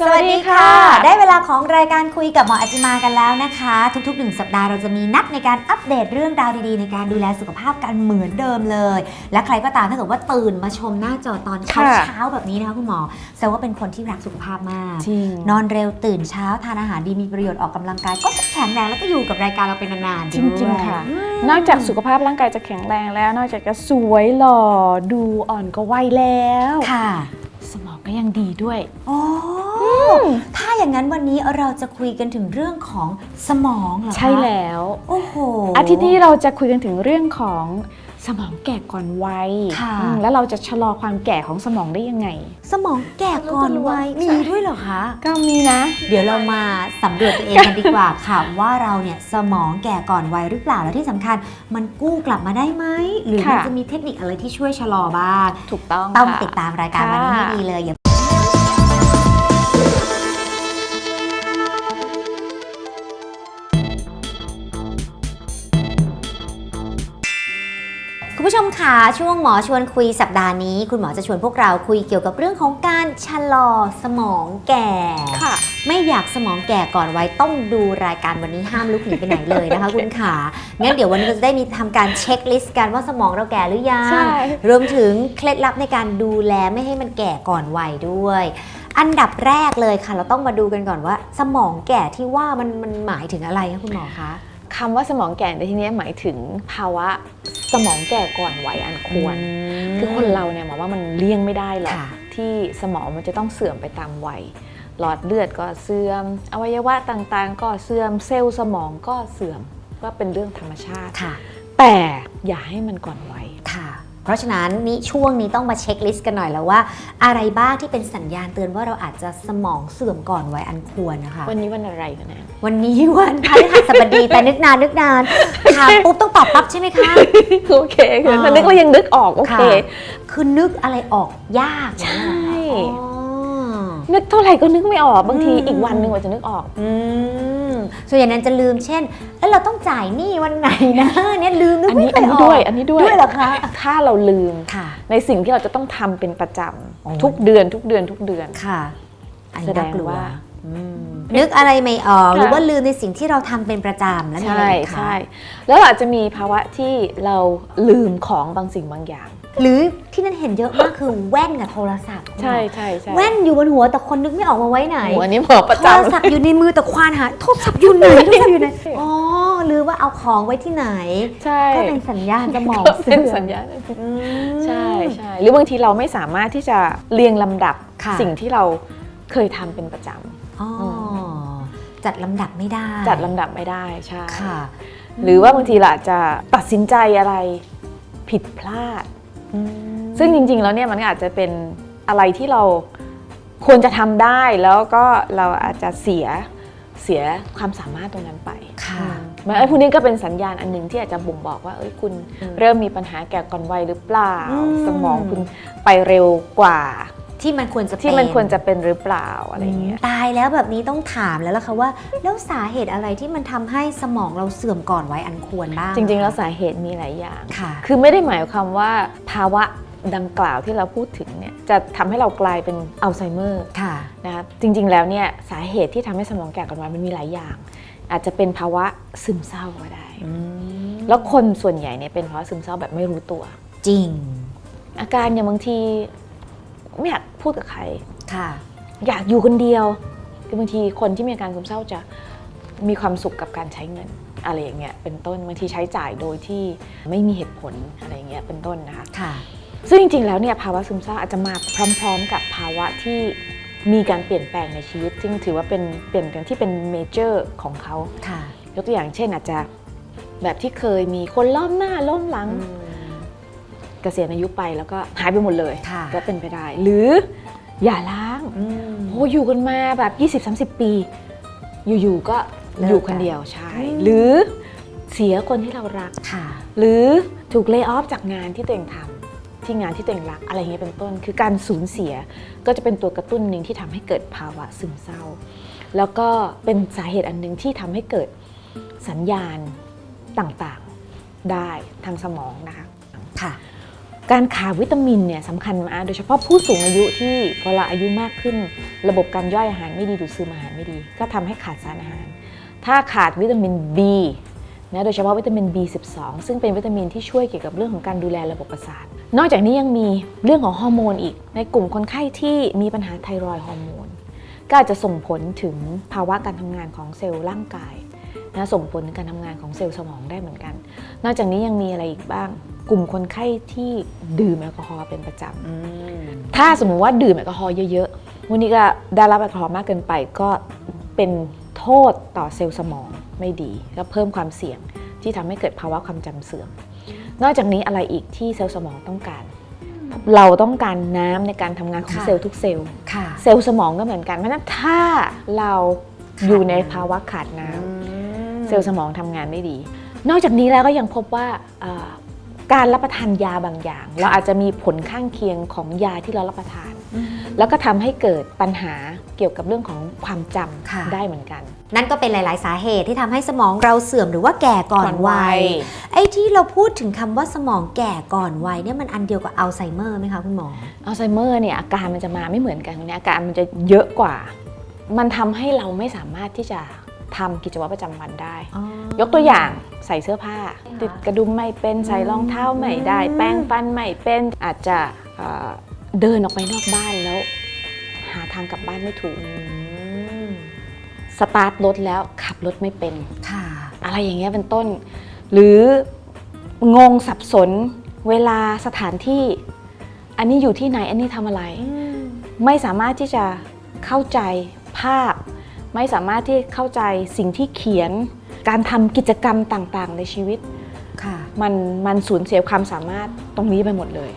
สวัสดีค่ะ ได้เวลาของรายการคุยกับหมออาจิมากันแล้วนะคะ ทุกๆหนึ่งสัปดาห์เราจะมีนัดในการอัปเดตเรื่องราวดีๆ ในการดูแลสุขภาพกันเหมือนเดิมเลย และใครก็ตามถ้าเกิดว่าตื่นมาชมหน้าจอตอนเช้าค่ะเช้าๆแบบนี้นะคะคุณหมอแสดงว่าเป็นคนที่รักสุขภาพมาก จริง นอนเร็วตื่นเช้าทานอาหารดีมีประโยชน์ออกกำลังกาย ก็จะแข็งแรงแล้วก็อยู่กับรายการเราเป็นนานๆจริงด้วยๆค่ะนอกจากสุขภาพร่างกายจะแข็งแรงแล้ว นอกจากจะสวยหล่อดูอ่อนก็วัยแล้ว ค่ะ สมองก็ยังดีด้วยโอ้ถ้าอย่างนั้นวันนี้เราจะคุยกันถึงเรื่องของสมองเหรอคะใช่แล้ว โอ้โห อาทิตย์นี้เราจะคุยกันถึงเรื่องของ สมองแก่ก่อนวัยค่ะ อืมแล้วเราจะชะลอความแก่ของสมองได้ยังไง สมองแก่ก่อนวัยมีด้วยเหรอคะ ก็มีนะ เดี๋ยวเรามาสำรวจตัวเองกันดีกว่าค่ะ ว่าเราเนี่ยสมองแก่ก่อนวัยหรือเปล่าและที่สำคัญ มันกู้กลับมาได้ไหมหรือมันค่ะ จะมีเทคนิคอะไรที่ช่วยชะลอบ้างถูกต้องต้องค่ะ ติดตามรายการวันนี้ให้ค่ะดีเลยอย่า คุณผู้ชมค่ะช่วงหมอชวนคุยสัปดาห์นี้ คุณหมอจะชวนพวกเราคุยเกี่ยวกับเรื่องของการชะลอสมองแก่ค่ะ ไม่อยากสมองแก่ก่อนไว้ต้องดูรายการวันนี้ห้ามลุกหนีไปไหนเลยนะคะ คุณขางั้นเดี๋ยววันนี้เราจะได้มีทำการเช็คลิสต์กันว่าสมองเราแก่หรือยังใช่รวมถึงเคล็ดลับในการดูแลไม่ให้มันแก่ก่อนวัยด้วยอันดับแรกเลยค่ะ เราต้องมาดูกันก่อนว่า สมองแก่ที่ว่ามันมันหมายถึงอะไรคะคุณหมอคะ คำว่าสมองแก่ในที่นี้หมายถึงภาวะสมองแก่ก่อนวัยอันควร คือคนเราเนี่ยหมอว่ามันเลี่ยงไม่ได้หรอกค่ะที่สมองมันจะต้องเสื่อมไปตามวัยหลอดเลือดก็เสื่อม อวัยวะต่างๆ ก็เสื่อมเซลล์สมองก็เสื่อมก็เป็นเรื่องธรรมชาติค่ะแต่อย่าให้มันก่อนวัยค่ะ เพราะฉะนั้นนี่ช่วงนี้ต้องมาเช็คลิสต์กันหน่อยแล้วว่า อะไรบ้างที่เป็นสัญญาณเตือนว่าเราอาจจะสมองเสื่อมก่อนวัยอันควรนะคะ วันนี้วันอะไรกันนะวันนี้วันพฤหัสบดีแต่นึกนานนึกนานถามปุ๊บต้องตอบปั๊บใช่ไหมคะโอเคคือถ้านึกว่ายังนึกออกโอเคค่ะคือนึกอะไรออกยากใช่อ๋อนึกเท่าไหร่ก็นึกไม่ออกบางทีอืมอีกวันหนึ่งกว่าจะนึกออกอืม ส่วนใหญ่นั้นจะลืมเช่นเอ้ยเราต้องจ่ายหนี้วันไหนนะเนี่ยลืมนึกอันไม่นี้ค่อัอนยนี้ออกด้วยอันนี้ด้วยด้วยเหรอคะ ถ้าเราลืมค่ะ ในสิ่งที่เราจะต้องทำเป็นประจโอ้ำทุกเดือนทุกเดือนทุกเดือน ค่ะ อันนี้แสดน่างกลัวว่า อืม นึกอะไรไม่ออกค่ะ หรือว่าลืมในสิ่งที่เราทำเป็นประจำแล้วมีอะไรใช่อีกคะ ใช่แล้วเราอาจจะมีภาวะที่เราลืมของบางสิ่งบางอย่าง หรือที่นั่นเห็นเยอะมากคือแว่นกับโทรศัพท์ใช่ใช่ใช่แว่นอยู่บนหัวแต่คนนึกไม่ออกมาไว้ไหนโอ้อันนี้หมอประโทจรศัพท์อยู่ในมือแต่ควานหาโทรศัพท์อยู่ไหนโทรศัพท์อยู่ไหนอ๋อหรือว่าเอาของไว้ที่ไหนำใช่ก็เป็นสัญญาณสมองก็เสื่เป็นอมสัญญาณอืมใช่ใช่หรือบางทีเราไม่สามารถที่จะเรียงลำดับค่ะสิ่งที่เราเคยทำเป็นประจอ๋อจัดลำดับไม่ได้ำจัดลำดับไม่ได้ใช่ค่ะ หรือว่าบางทีเราอาจจะตัดสินใจอะไรผิดพลาดอืม ซึ่งจริง ๆ แล้วเนี่ยมันก็อาจจะเป็นอะไรที่เราควรจะทำได้แล้วก็เราอาจจะเสียเสียความสามารถตรงนั้นไปค่ะมันไอ้พวกนี้ก็เป็นสัญญาณอันหนึ่งที่อาจจะบ่งบอกว่าเอ้ยคุณอืมเริ่มมีปัญหาแก่ก่อนวัยหรือเปล่าอืมสมองคุณไปเร็วกว่า ที่มันควรจะที่มันเป็ควรจะเป็นหรือเปล่าอะไรเงี้ยตายแล้วแบบนี้ต้องถามแล้วล่ะค่ะว่า แล้วสาเหตุอะไรที่มันทำให้สมองเราเสื่อมก่อนไว้อันควรบ้างจริง ๆ แล้วสาเหตุมีหลายอย่างค่ะ คือไม่ได้หมายความว่าภาวะดังกล่าวที่เราพูดถึงเนี่ยจะทำให้เรากลายเป็นอัลไซเมอร์ค่ะนะครับจริง ๆ แล้วเนี่ยสาเหตุที่ทำให้สมองแก่ก่อนวัยมันมีหลายอย่าง อาจจะเป็นภาวะซึมเศร้าก็ได้แล้วคนส่วนใหญ่เนี่ยเป็นภาวะซึมเศร้าแบบไม่รู้ตัว จริง อาการอย่างบางที ไม่อยากพูดกับใคร ค่ะ อยากอยู่คนเดียว คือบางทีคนที่มีอาการซึมเศร้าจะมีความสุขกับการใช้เงิน อะไรอย่างเงี้ยเป็นต้นบางทีใช้จ่ายโดยที่ไม่มีเหตุผลอะไรอย่างเงี้ยเป็นต้นนะคะ ค่ะ ซึ่งจริงๆ แล้วเนี่ยภาวะซึมเศร้าอาจจะมาพร้อม ๆ กับภาวะที่มีการเปลี่ยนแปลงในชีวิต ซึ่งถือว่าเป็นเปลี่ยนแปลงที่เป็นเมเจอร์ของเขาค่ะ ยกตัวอย่างเช่นอาจจะแบบที่เคยมีคนล้อมหน้าล้อมหลัง เกษียณอายุไปแล้วก็หายไปหมดเลย ค่ะ ก็เป็นไปได้ หรืออย่าล้างอืม โอ้อยู่กันมาแบบ 20-30 ปี อยู่ๆก็เลิกอยู่คนเดียวใช่ อืม หรือเสียคนที่เรารัก ค่ะ หรือถูกเลิกออฟจากงานที่ตัวเองทำที่งานที่ตัวเองรักอะไรเงี้ยเป็นต้น คือการสูญเสียก็จะเป็นตัวกระตุ้นหนึ่งที่ทำให้เกิดภาวะซึมเศร้า แล้วก็เป็นสาเหตุอันหนึ่งที่ทำให้เกิดสัญญาณต่างๆได้ทางสมองนะคะ ค่ะ การขาดวิตามินเนี่ยสำคัญมากโดยเฉพาะผู้สูงอายุที่พอเราอายุมากขึ้น ระบบการย่อยอาหารไม่ดีดูดซึมอาหารไม่ดี ก็ทำให้ขาดสารอาหาร ถ้าขาดวิตามิน B นะโดยเฉพาะวิตามิน B12 ซึ่งเป็นวิตามินที่ช่วยเกี่ยวกับเรื่องของการดูแลระบบประสาท นอกจากนี้ยังมีเรื่องของฮอร์โมนอีก ในกลุ่มคนไข้ที่มีปัญหาไทรอยด์ฮอร์โมน ก็อาจจะส่งผลถึงภาวะการทำงานของเซลล์ร่างกายนะส่งผลถึงการทำงานของเซลล์สมองได้เหมือนกัน นอกจากนี้ยังมีอะไรอีกบ้าง กลุ่มคนไข้ที่ดื่มแอลกอฮอล์เป็นประจำถ้าสมมุติว่าดื่มแอลกอฮอล์เยอะๆวันนี้ก็ได้รับแอลกอฮอล์มากเกินไปก็เป็นโทษต่อเซลล์สมองไม่ดี ก็เพิ่มความเสี่ยงที่ทำให้เกิดภาวะความจำเสื่อม นอกจากนี้อะไรอีกที่เซลล์สมองต้องการ เราต้องการน้ำในการทำงานของค่ะเซลล์ทุกเซลล์ค่ะเซลล์สมองก็เหมือนกันเพราะฉะนั้นถ้าเราอยู่ในภาวะขาดน้ำเซลล์สมองทำงานไม่ดี นอกจากนี้แล้วก็ยังพบว่าเอ่อ การรับประทานยาบางอย่าง เราอาจจะมีผลข้างเคียงของยาที่เรารับประทาน แล้วก็ทำให้เกิดปัญหาเกี่ยวกับเรื่องของความจค่ะำได้เหมือนกัน นั่นก็เป็นหลาย ๆ สาเหตุที่ทำให้สมองเราเสื่อมหรือว่าแก่ก่อนก่อนวัวัยยไอ้ที่เราพูดถึงคำว่าสมองแก่ก่อนวัยเนี่ยมันอันเดียวกับอัลไซเมอร์ไหมคะคุณหมออัลไซเมอร์เนี่ยอาการมันจะมาไม่เหมือนกันเนี่ยอาการมันจะเยอะกว่า มันทำให้เราไม่สามารถที่จะทำกิจวัตรประจำวันได้ ยกตัวอย่างใส่เสื้อผ้า ติดกระดุมไม่เป็นใส่รองเท้าไม่ได้ แป้งฟันไม่เป็นอาจจะเอ่อเดินออกไปนอกบ้านแล้ว หาทางกลับบ้านไม่ถูกสตาร์ทรถแล้วขับรถไม่เป็นค่ะอะไรอย่างเงี้ยเป็นต้น หรืองงสับสนเวลาสถานที่ อันนี้อยู่ที่ไหนอันนี้ทำอะไร ไม่สามารถที่จะเข้าใจภาพ ไม่สามารถที่เข้าใจสิ่งที่เขียน การทำกิจกรรมต่างๆ ในชีวิต ค่ะ มันมันสูญเสียความสามารถตรงนี้ไปหมดเลย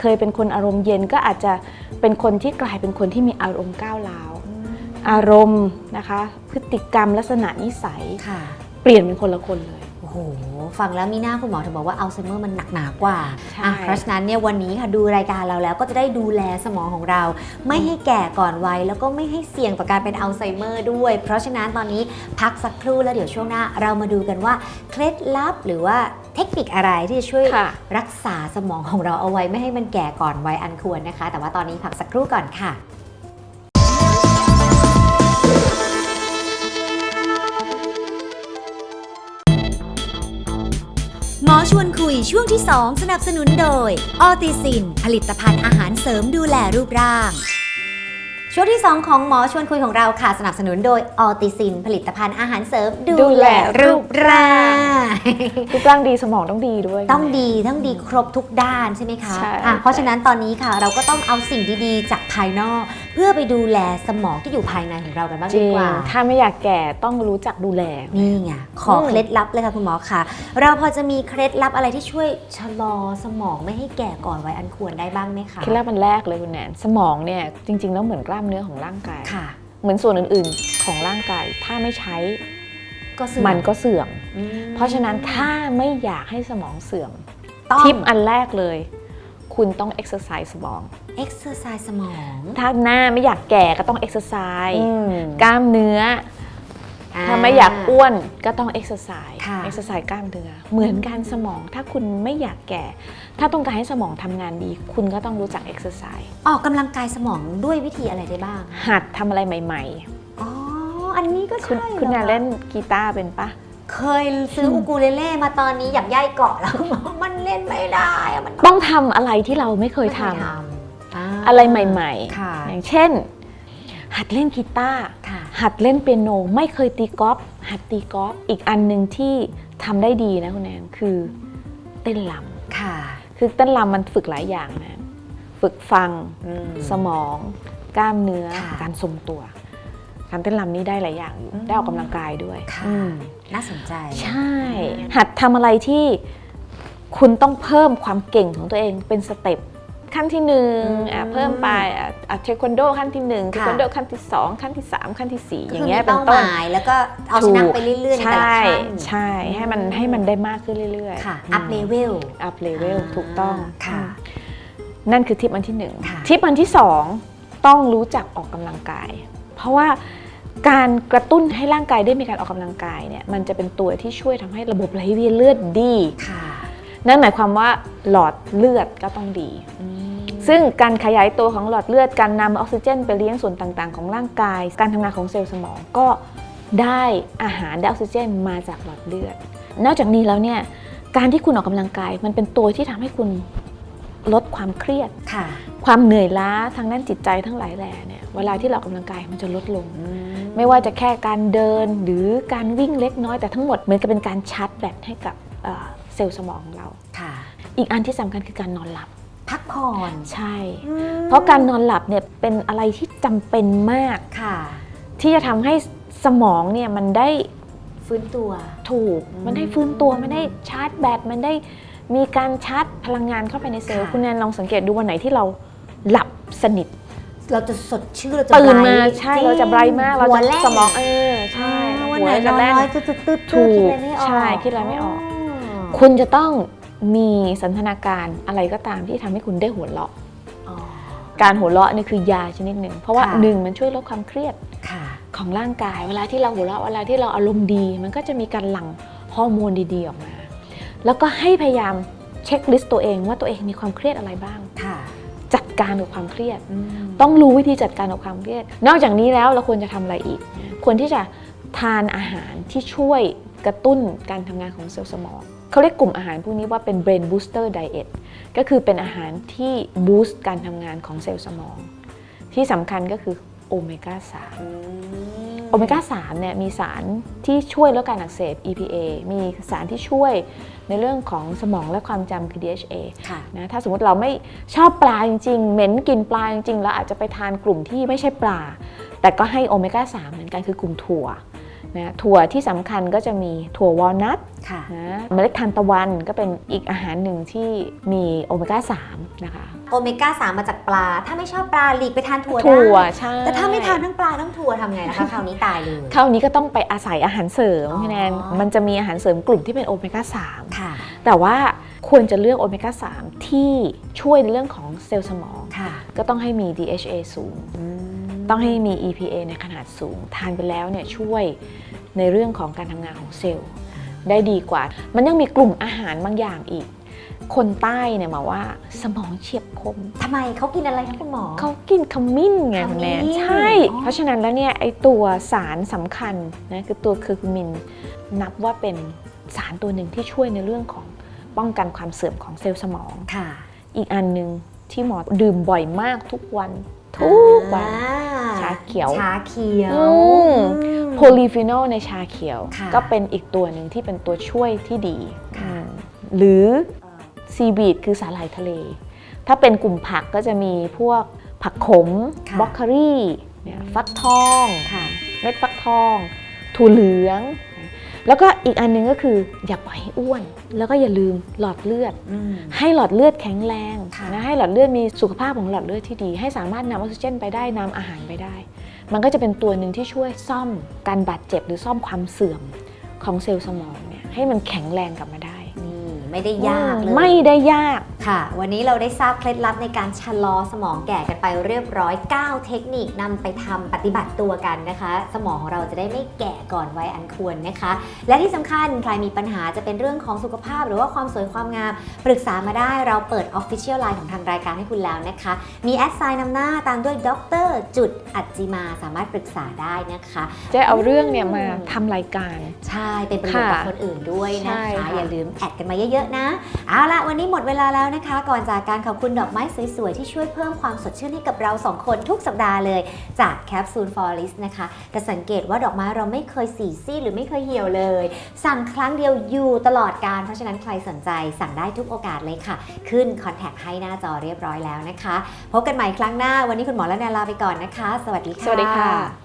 เคยเป็นคนอารมณ์เย็นก็อาจจะเป็นคนที่กลายเป็นคนที่มีอารมณ์ก้าวร้าว อารมณ์นะคะ พฤติกรรมลักษณะนิสัย ค่ะ เปลี่ยนเป็นคนละคนเลย โอ้โห ฟังแล้วมีหน้าคุณหมอถึงบอกว่าอัลไซเมอร์มันหนักหนากว่าใช่อะเพราะฉะนั้นเนี่ยวันนี้ค่ะดูรายการเราแล้วก็จะได้ดูแลสมองของเรา ไม่ให้แก่ก่อนวัยแล้วก็ไม่ให้เสี่ยงต่อการเป็นอัลไซเมอร์ด้วย เพราะฉะนั้นตอนนี้พักสักครู่แล้วเดี๋ยวช่วงหน้า เรามาดูกันว่าเคล็ดลับหรือว่าเทคนิคอะไรที่จะช่วยค่ะรักษาสมองของเราเอาไว้ไม่ให้มันแก่ก่อนวัยอันควรนะคะ แต่ว่าตอนนี้พักสักครู่ก่อนค่ะ หมอชวนคุยช่วงที่ 2 สนับสนุนโดย ออติซิน ผลิตภัณฑ์อาหารเสริมดูแลรูปร่าง ช่วงที่ 2 ของหมอชวนคุยของเราค่ะ สนับสนุนโดยออติซิน ผลิตภัณฑ์อาหารเสริมดูดูแลแลรูปร่าง รูปร่างดีสมองต้องดีด้วย ต้องดีต้องดีครบทุกด้านใช่ไหมคะใช่ อะเพราะฉะนั้นตอนนี้ค่ะเราก็ต้องเอาสิ่งดีๆ จากภายนอก เพื่อไปดูแลสมองที่อยู่ภายในของเรากันบ้างจริดีงกว่า ถ้าไม่อยากแก่ต้องรู้จักดูแล นี่ไง ขออืม เคล็ดลับเลยค่ะคุณหมอค่ะ เราพอจะมีเคล็ดลับอะไรที่ช่วยชะลอสมองไม่ให้แก่ก่อนวัยอันควรได้บ้างไหมคะเคล็ดลับมันแรกเลยคุณแนนสมองเนี่ยจริง ๆ แล้วเหมือนกล้ามเนื้อของร่างกาย ค่ะ เหมือนส่วนอื่นๆของร่างกาย ถ้าไม่ใช้ก็เสื่อมันก็เสื่อม อืมเพราะฉะนั้นถ้าไม่อยากให้สมองเสื่อมต้องทิปอันแรกเลย คุณต้องเอ็กซ์ไซส์สมอง เอ็กซ์ไซส์สมอง ถ้าหน้าไม่อยากแก่ก็ต้องเอ็กซ์ไซส์กล้ามเนื้อ ถ้าไม่อยากอ้วนก็ต้องเอ็กซ์ไซส์ค่ะเอ็กซ์ไซส์กล้ามเนื้อ เหมือนกันสมอง ถ้าคุณไม่อยากแก่ ถ้าต้องการให้สมองทำงานดี คุณก็ต้องรู้จักเอ็กซ์ไซส์ออกกำลังกายสมองด้วยวิธีอะไรได้บ้าง หัดทำอะไรใหม่อ๋อ อันนี้ก็ๆคุณใช่คุณหรน่ะอเล่นกีตาร์เป็นปะ เคยซื้ออูกูเลเล่มาตอนนี้อยากย่ายเกาะแล้วคุณหมอมันเล่นไม่ได้อะมันต้องทำอะไรที่เราไม่เคยทำไม่ำาอะไรใหม่ค่ะๆอย่างเช่น หัดเล่นกีตาร์ค่ะหัดเล่นเปียโนไม่เคยตีกอล์ฟหัดตีกอล์ฟอีกอันหนึ่งที่ทำได้ดีนะคุณแอนคือเต้นรค่ะำคือเต้นรำมันฝึกหลายอย่างนะ ฝึกฟังสมอง กล้ามเนื้อค่ะการทรงตัว การเต้นรำนี่ได้หลายอย่างอยู่อืมได้ออกกำลังกายด้วยค่ะอืม น่าสนใจ ใช่ หัดทำอะไรที่คุณต้องเพิ่มความเก่งของตัวเองเป็นสเต็ปขั้นที่หนึ่งอืมอะเพิ่มไปอะอะเทควันโดขั้นที่หนึ่งเทค่ะควันโดขั้นที่สองขั้นที่สามขั้นที่สี่อย่างคืเงี้ยมีเป็นเป้าต้นหมายแล้วก็เอาชนะไปเรื่อยๆในแต่ละใช่ขั้นใช่ให้มันให้มันได้มากขึ้นเรื่อยๆค่ะอัพเลเวลอัพเลเวลถูกต้องค่ะ นั่นคือทิปอันที่หนึ่งค่ะทิปอันที่สองต้องรู้จักออกกำลังกาย เพราะว่า การกระตุ้นให้ร่างกายได้มีการออกกำลังกายเนี่ยมันจะเป็นตัวที่ช่วยทำให้ระบบไหลเวียนเลือดดีค่ะนั่นหมายความว่าหลอดเลือดก็ต้องดี ซึ่งการขยายตัวของหลอดเลือดการนำออกซิเจน ไปเลี้ยงส่วนต่างๆ ของร่างกาย การทำงานของเซลล์สมองก็ได้อาหารได้ออกซิเจนมาจากหลอดเลือด นอกจากนี้แล้วเนี่ยการที่คุณออกกำลังกาย มันเป็นตัวที่ทำให้คุณลดความเครียดค่ะ ความเหนื่อยล้าทางด้านจิตใจทั้งหลายแหล่เนี่ยเวลาที่เราออกกำลังกายมันจะลดลง ไม่ว่าจะแค่การเดินหรือการวิ่งเล็กน้อยแต่ทั้งหมดเหมือนกับเป็นการชาร์จแบตให้กับเอ่อเซลล์สมองของเราค่ะอีกอันที่สำคัญคือการนอนหลับ พักผ่อนใช่ เพราะการนอนหลับเนี่ยเป็นอะไรที่จำเป็นมากค่ะ ที่จะทำให้สมองเนี่ยมันได้ฟื้นตัวถูกอืมมันได้ฟื้นตัวมันได้ชาร์จแบตมันได้มีการชาร์จพลังงานเข้าไปในเซลล์ค่ะคุณแนนลองสังเกตดูวันไหนที่เราหลับสนิท เราจะสดชื่นเราจะตื่นมาไบรท์ใช่เราจะไบรท์มากเราหัวจะแล่นสมองเออใช่อ่าวันหัไหนนจะอนแล่นน้อยตึ๊ดตึ๊ดตึ๊ดถูกคิดอะไรไม่ออกใช่คิดอะไรไม่ออกอ๋อคุณจะต้องมีสันทนาการอะไรก็ตามที่ทำให้คุณได้หัวเราะ อ๋อ การหัวเราะนี่คือยาชนิดหนึ่งเพราะว่าค่ะ หนึ่งมันช่วยลดความเครียดค่ะ ของร่างกาย เวลาที่เราหัวเราะเวลาที่เราอารมณ์ดี มันก็จะมีการหลั่งฮอร์โมนดีๆออกมา แล้วก็ให้พยายามเช็คลิสต์ตัวเองว่าตัวเองมีความเครียดอะไรบ้าง ค่ะ จัดการกับความเครียดอืมต้องรู้วิธีจัดการกับความเครียด นอกจากนี้แล้วเราควรจะทำอะไรอีก ควรที่จะทานอาหารที่ช่วยกระตุ้นการทำงานของเซลล์สมองเขาเรียกกลุ่มอาหารพวกนี้ว่าเป็น brain booster diet ก็คือเป็นอาหารที่บูสต์การทำงานของเซลล์สมอง ที่สำคัญก็คือโอเมก้า3อืมโอเมก้า3เนี่ยมีสารที่ช่วยลดการอักเสบ EPA มีสารที่ช่วย ในเรื่องของสมองและความจำคือ DHA ค่ะ นะถ้าสมมติเราไม่ชอบปลาจริงๆ เหม็นกินปลาจริงๆแล้วอาจจะไปทานกลุ่มที่ไม่ใช่ปลา แต่ก็ให้โอเมก้า 3 เหมือนกันคือกลุ่มถั่วนะถั่วที่สำคัญก็จะมีถั่ววอลนัทค่ะ นะเมล็ดทานตะวันก็เป็นอีกอาหารหนึ่งที่มีโอเมก้า 3 นะคะ โอเมก้า3มาจากปลา ถ้าไม่ชอบปลาหลีกไปทานถั่วได้ถั่วใช่แต่ถ้าไม่ทานทั้งปลาทั้งถั่วทำไงนะคะคราวนี้ตายเลยคราวนี้ก็ต้องไปอาศัยอาหารเสริมอ๋อพี่แนนมันจะมีอาหารเสริมกลุ่มที่เป็นโอเมก้า3ค่ะแต่ว่าควรจะเลือกโอเมก้า3ที่ช่วยในเรื่องของเซลล์สมองค่ะก็ต้องให้มี DHA สูง ต้องให้มี EPA ในขนาดสูง ทานไปแล้วเนี่ยช่วยในเรื่องของการทำงานของเซลล์ได้ดีกว่า มันยังมีกลุ่มอาหารบางอย่างอีก คนใต้เนี่ยมาว่าสมองเฉียบคมทำไมเขากินอะไรคะคุณหมอ เขากินขมิ้นไงขมิ้นคุณแนนใช่ อ๋อ เพราะฉะนั้นแล้วเนี่ยไอตัวสารสำคัญนะคือตัวเคอร์คูมิน นับว่าเป็นสารตัวหนึ่งที่ช่วยในเรื่องของป้องกันความเสื่อมของเซลล์สมอง ค่ะอีกอันหนึ่งที่หมอดื่มบ่อยมากทุกวัน ทุกวัน อ่ชาเขียว ชาเขียวอืม อืม โพลีฟีนอลในชาเขียว ค่ะก็เป็นอีกตัวหนึ่งที่เป็นตัวช่วยที่ดีค่ะ อืมหรือ ซีบีดคือสาหร่ายทะเล ถ้าเป็นกลุ่มผักก็จะมีพวกผักขมค่ะบล็อกเคอรี่เนี่ยฟักทองค่ะเม็ดฟักทองถั่วเหลือง แล้วก็อีกอันหนึงก็คืออย่าปล่อยให้อ้วน แล้วก็อย่าลืมหลอดเลือดอืมให้หลอดเลือดแข็งแรงค่ะนะให้หลอดเลือดมีสุขภาพของหลอดเลือดที่ดี ให้สามารถนำออกซิเจนไปได้นำอาหารไปได้ มันก็จะเป็นตัวหนึ่งที่ช่วยซ่อมการบาดเจ็บหรือซ่อมความเสื่อมของเซลล์สมองเนี่ยให้มันแข็งแรงกลับมาได้นี่ ไม่ได้ยากเลย ไม่ได้ยาก ค่ะ วันนี้เราได้ทราบเคล็ดลับในการชะลอสมองแก่กันไปเรียบร้อย 9 เทคนิคนำไปทำปฏิบัติตัวกันนะคะ สมองของเราจะได้ไม่แก่ก่อนวัยอันควรนะคะ และที่สำคัญใครมีปัญหาจะเป็นเรื่องของสุขภาพ หรือว่าความสวยความงาม ปรึกษามาได้เราเปิด Official Line ของทางรายการให้คุณแล้วนะคะ มีแอดไซน์นำหน้าตามด้วยดรจุดอัจจิมาสามารถปรึกษาได้นะคะจะเอาเรื่องเนี่ยมาทำรายการ ใช่เป็นประโยชน์กับค่ะคนอื่นด้วยนะใช่คะค่ะอย่าลืมแอดกันมาเยอะๆนะเอาละวันนี้หมดเวลาแล้วนะคะ ก่อนจากการขอบคุณดอกไม้สวยๆ ที่ช่วยเพิ่มความสดชื่นให้กับเราสองคนทุกสัปดาห์เลย จากแคปซูลฟอริสนะคะจะสังเกตว่าดอกไม้เราไม่เคยสีซีดหรือไม่เคยเหี่ยวเลย สั่งครั้งเดียวอยู่ตลอดการ เพราะฉะนั้นใครสนใจสั่งได้ทุกโอกาสเลยค่ะ ขึ้นคอนแทคให้หน้าจอเรียบร้อยแล้วนะคะ พบกันใหม่ครั้งหน้าวันนี้คุณหมอและแนนลาไปก่อนนะคะ สวัสดีค่ะ สวัสดีค่ะ